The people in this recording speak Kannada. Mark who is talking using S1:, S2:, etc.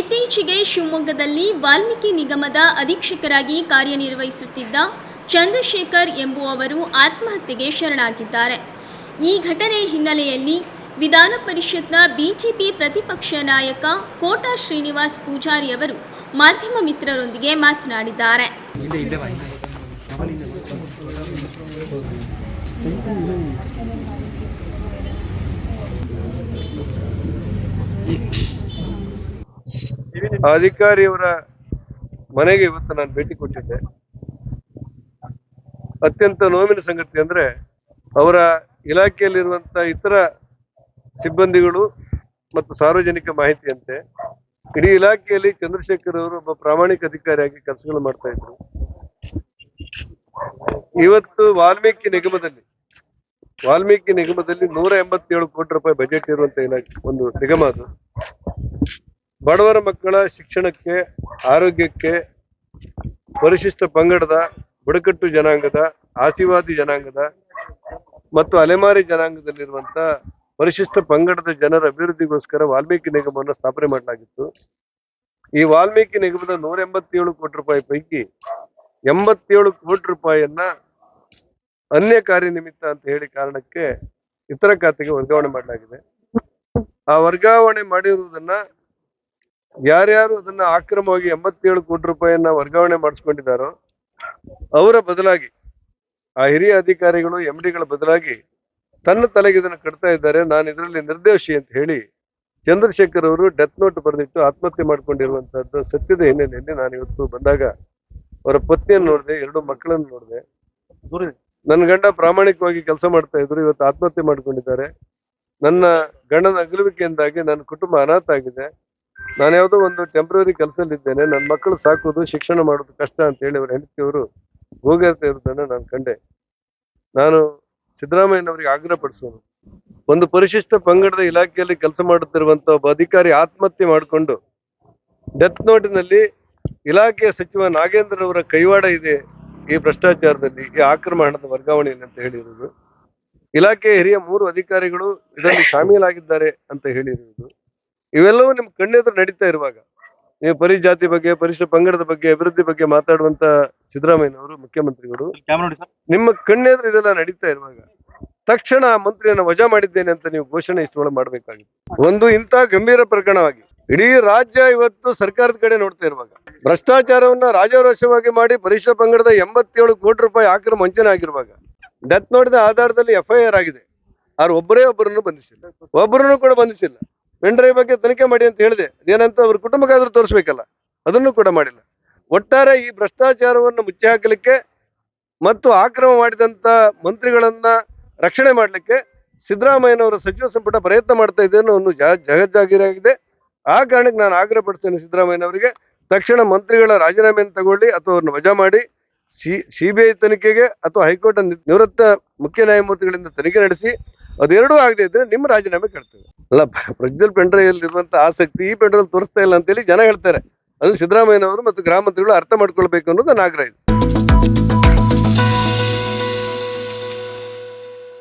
S1: ಇತ್ತೀಚೆಗೆ ಶಿವಮೊಗ್ಗದಲ್ಲಿ ವಾಲ್ಮೀಕಿ ನಿಗಮದ ಅಧೀಕ್ಷಕರಾಗಿ ಕಾರ್ಯನಿರ್ವಹಿಸುತ್ತಿದ್ದ ಚಂದ್ರಶೇಖರ್ ಎಂಬುವವರು ಆತ್ಮಹತ್ಯೆಗೆ ಶರಣಾಗಿದ್ದಾರೆ. ಈ ಘಟನೆ ಹಿನ್ನೆಲೆಯಲ್ಲಿ ವಿಧಾನ ಪರಿಷತ್ನ ಬಿಜೆಪಿ ಪ್ರತಿಪಕ್ಷ ನಾಯಕ ಕೋಟಾ ಶ್ರೀನಿವಾಸ್ ಪೂಜಾರಿ ಅವರು ಮಾಧ್ಯಮ ಮಿತ್ರರೊಂದಿಗೆ ಮಾತನಾಡಿದ್ದಾರೆ.
S2: ಆ ಅಧಿಕಾರಿಯವರ ಮನೆಗೆ ಇವತ್ತು ನಾನು ಭೇಟಿ ಕೊಟ್ಟಿದ್ದೆ. ಅತ್ಯಂತ ನೋವಿನ ಸಂಗತಿ ಅಂದ್ರೆ ಅವರ ಇಲಾಖೆಯಲ್ಲಿರುವಂತ ಇತರ ಸಿಬ್ಬಂದಿಗಳು ಮತ್ತು ಸಾರ್ವಜನಿಕ ಮಾಹಿತಿಯಂತೆ ಇಡೀ ಇಲಾಖೆಯಲ್ಲಿ ಚಂದ್ರಶೇಖರ್ ಅವರು ಒಬ್ಬ ಪ್ರಾಮಾಣಿಕ ಅಧಿಕಾರಿಯಾಗಿ ಕೆಲಸಗಳು ಮಾಡ್ತಾ ಇದ್ರು. ಇವತ್ತು ವಾಲ್ಮೀಕಿ ನಿಗಮದಲ್ಲಿ ವಾಲ್ಮೀಕಿ ನಿಗಮದಲ್ಲಿ ನೂರ ಎಂಬತ್ತೇಳು ಕೋಟಿ ರೂಪಾಯಿ ಬಜೆಟ್ ಇರುವಂತ ಇಲಾಖೆ, ಒಂದು ನಿಗಮ ಅದು. ಬಡವರ ಮಕ್ಕಳ ಶಿಕ್ಷಣಕ್ಕೆ, ಆರೋಗ್ಯಕ್ಕೆ, ಪರಿಶಿಷ್ಟ ಪಂಗಡದ, ಬುಡಕಟ್ಟು ಜನಾಂಗದ, ಆಸಿವಾದಿ ಜನಾಂಗದ ಮತ್ತು ಅಲೆಮಾರಿ ಜನಾಂಗದಲ್ಲಿರುವಂತ ಪರಿಶಿಷ್ಟ ಪಂಗಡದ ಜನರ ಅಭಿವೃದ್ಧಿಗೋಸ್ಕರ ವಾಲ್ಮೀಕಿ ನಿಗಮವನ್ನು ಸ್ಥಾಪನೆ ಮಾಡಲಾಗಿತ್ತು. ಈ ವಾಲ್ಮೀಕಿ ನಿಗಮದ ನೂರ ಎಂಬತ್ತೇಳು ಕೋಟಿ ರೂಪಾಯಿ ಪೈಕಿ ಎಂಬತ್ತೇಳು ಕೋಟಿ ರೂಪಾಯಿಯನ್ನ ಅನ್ಯ ಕಾರ್ಯನಿಮಿತ್ತ ಅಂತ ಹೇಳಿ ಕಾರಣಕ್ಕೆ ಇತರ ಖಾತೆಗೆ ವರ್ಗಾವಣೆ ಮಾಡಲಾಗಿದೆ. ಆ ವರ್ಗಾವಣೆ ಮಾಡಿರುವುದನ್ನ ಯಾರ್ಯಾರು ಅದನ್ನ ಆಕ್ರಮವಾಗಿ ಎಂಬತ್ತೇಳು ಕೋಟಿ ರೂಪಾಯಿಯನ್ನ ವರ್ಗಾವಣೆ ಮಾಡಿಸ್ಕೊಂಡಿದ್ದಾರೋ ಅವರ ಬದಲಾಗಿ ಆ ಹಿರಿಯ ಅಧಿಕಾರಿಗಳು ಎಂ ಡಿಗಳ ಬದಲಾಗಿ ತನ್ನ ತಲೆಗೆ ಇದನ್ನು ಕಟ್ತಾ ಇದ್ದಾರೆ. ನಾನು ಇದರಲ್ಲಿ ನಿರ್ದೇಶಿ ಅಂತ ಹೇಳಿ ಚಂದ್ರಶೇಖರ್ ಅವರು ಡೆತ್ ನೋಟ್ ಬರೆದಿಟ್ಟು ಆತ್ಮಹತ್ಯೆ ಮಾಡ್ಕೊಂಡಿರುವಂತಹದ್ದು ಸತ್ಯದ ಹಿನ್ನೆಲೆಯಲ್ಲಿ ನಾನು ಇವತ್ತು ಬಂದಾಗ ಅವರ ಪತ್ನಿಯನ್ನು ನೋಡಿದೆ ಎರಡು ಮಕ್ಕಳನ್ನು ನೋಡಿದೆ. ನನ್ನ ಗಂಡ ಪ್ರಾಮಾಣಿಕವಾಗಿ ಕೆಲಸ ಮಾಡ್ತಾ ಇದ್ರು ಇವತ್ತು ಆತ್ಮಹತ್ಯೆ ಮಾಡ್ಕೊಂಡಿದ್ದಾರೆ. ನನ್ನ ಗಂಡನ ಅಗಲುವಿಕೆಯಿಂದಾಗಿ ನನ್ನ ಕುಟುಂಬ ಅನಾಥ ಆಗಿದೆ. ನಾನು ಯಾವುದೋ ಒಂದು ಟೆಂಪ್ರರಿ ಕೆಲಸದಲ್ಲಿದ್ದೇನೆ ನನ್ನ ಮಕ್ಕಳು ಸಾಕೋದು ಶಿಕ್ಷಣ ಮಾಡೋದು ಕಷ್ಟ ಅಂತ ಹೇಳಿ ಅವ್ರ ಹೆಂಡತಿಯವರು ಹೋಗಿರ್ತಾ ಇರೋದನ್ನು ನಾನು ಕಂಡೆ. ನಾನು ಸಿದ್ದರಾಮಯ್ಯನವರಿಗೆ ಆಗ್ರಹ ಪಡಿಸೋನು ಒಂದು ಪರಿಶಿಷ್ಟ ಪಂಗಡದ ಇಲಾಖೆಯಲ್ಲಿ ಕೆಲಸ ಮಾಡುತ್ತಿರುವಂತ ಒಬ್ಬ ಅಧಿಕಾರಿ ಆತ್ಮಹತ್ಯೆ ಮಾಡಿಕೊಂಡು ಡೆತ್ ನೋಟಿನಲ್ಲಿ ಇಲಾಖೆಯ ಸಚಿವ ನಾಗೇಂದ್ರ ಅವರ ಕೈವಾಡ ಇದೆ ಈ ಭ್ರಷ್ಟಾಚಾರದಲ್ಲಿ, ಈ ಆಕ್ರಮ ಹಣದ ವರ್ಗಾವಣೆಯಲ್ಲಿ ಅಂತ ಹೇಳಿರುವುದು. ಇಲಾಖೆಯ ಹಿರಿಯ ಮೂರು ಅಧಿಕಾರಿಗಳು ಇದರಲ್ಲಿ ಶಾಮೀಲಾಗಿದ್ದಾರೆ ಅಂತ ಹೇಳಿರುವುದು. ಇವೆಲ್ಲವೂ ನಿಮ್ ಕಣ್ಣೆದುರು ನಡೀತಾ ಇರುವಾಗ. ನೀವು ಪರಿಜಾತಿ ಬಗ್ಗೆ ಪರಿಶಿಷ್ಟ ಪಂಗಡದ ಬಗ್ಗೆ ಅಭಿವೃದ್ಧಿ ಬಗ್ಗೆ ಮಾತಾಡುವಂತ ಸಿದ್ದರಾಮಯ್ಯನವರು ಮುಖ್ಯಮಂತ್ರಿಗಳು ನಿಮ್ಮ ಕಣ್ಣೆದುರು ಇದೆಲ್ಲ ನಡೀತಾ ಇರುವಾಗ ತಕ್ಷಣ ಆ ಮಂತ್ರಿಯನ್ನ ವಜಾ ಮಾಡಿದ್ದೇನೆ ಅಂತ ನೀವು ಘೋಷಣೆ ಇಷ್ಟೊಳಗೆ ಮಾಡಬೇಕಾಗಿತ್ತು. ಒಂದು ಇಂಥ ಗಂಭೀರ ಪ್ರಕರಣವಾಗಿ ಇಡೀ ರಾಜ್ಯ ಇವತ್ತು ಸರ್ಕಾರದ ಕಡೆ ನೋಡ್ತಾ ಇರುವಾಗ ಭ್ರಷ್ಟಾಚಾರವನ್ನ ರಾಜಾರೋಷವಾಗಿ ಮಾಡಿ ಪರಿಶಿಷ್ಟ ಪಂಗಡದ ಎಂಬತ್ತೇಳು ಕೋಟಿ ರೂಪಾಯಿ ಆಕ್ರಮ ವಂಚನೆ ಆಗಿರುವಾಗ ಡೆತ್ ನೋಡಿದ ಆಧಾರದಲ್ಲಿ ಎಫ್ಐಆರ್ ಆಗಿದೆ. ಅವ್ರು ಒಬ್ಬರೇ ಒಬ್ಬರನ್ನು ಬಂಧಿಸಿಲ್ಲ. ಒಬ್ಬರನ್ನು ಕೂಡ ಬಂಧಿಸಿಲ್ಲ. ಪೆಂಡ್ರೈವ್ ಬಗ್ಗೆ ತನಿಖೆ ಮಾಡಿ ಅಂತ ಹೇಳಿದೆ. ಏನಂತ ಅವ್ರ ಕುಟುಂಬಕ್ಕಾದ್ರೂ ತೋರಿಸ್ಬೇಕಲ್ಲ. ಅದನ್ನು ಕೂಡ ಮಾಡಿಲ್ಲ. ಒಟ್ಟಾರೆ ಈ ಭ್ರಷ್ಟಾಚಾರವನ್ನು ಮುಚ್ಚಿ ಹಾಕಲಿಕ್ಕೆ ಮತ್ತು ಆಕ್ರಮ ಮಾಡಿದಂತ ಮಂತ್ರಿಗಳನ್ನ ರಕ್ಷಣೆ ಮಾಡಲಿಕ್ಕೆ ಸಿದ್ದರಾಮಯ್ಯನವರ ಸಚಿವ ಸಂಪುಟ ಪ್ರಯತ್ನ ಮಾಡ್ತಾ ಇದೆ ಅನ್ನೋ ಒಂದು ಜಗಜ್ಜಾಗಿರಾಗಿದೆ. ಆ ಕಾರಣಕ್ಕೆ ನಾನು ಆಗ್ರಹ ಪಡಿಸ್ತೇನೆ ಸಿದ್ದರಾಮಯ್ಯನವರಿಗೆ, ತಕ್ಷಣ ಮಂತ್ರಿಗಳ ರಾಜೀನಾಮೆಯನ್ನು ತಗೊಳ್ಳಿ ಅಥವಾ ಅವ್ರನ್ನ ವಜಾ ಮಾಡಿ, ಸಿ, ಸಿಬಿಐ ತನಿಖೆಗೆ ಅಥವಾ ಹೈಕೋರ್ಟ್ ನಿವೃತ್ತ ಮುಖ್ಯ ನ್ಯಾಯಮೂರ್ತಿಗಳಿಂದ ತನಿಖೆ ನಡೆಸಿ ಅದೆರಡೂ ಆಗದೆ ಇದ್ರೆ ನಿಮ್ಮ ರಾಜೀನಾಮೆ ಕೇಳ್ತೇವೆ ಅಲ್ಲ, ಪ್ರಜ್ವಲ್ ಪೆಂಡ್ರೈವ್ ಇರುವಂತ ಆಸಕ್ತಿ ಈ ಪೆಂಡ್ರಲ್ ತೋರಿಸ್ತಾ ಇಲ್ಲ ಅಂತೇಳಿ ಜನ ಹೇಳ್ತಾರೆ. ಅದು ಸಿದ್ದರಾಮಯ್ಯನವರು ಮತ್ತು ಗ್ರಾಮ ಮಂತ್ರಿಗಳು ಅರ್ಥ ಮಾಡ್ಕೊಳ್ಬೇಕು ಅನ್ನೋದು ನನ್ನ ಆಗ್ರಹ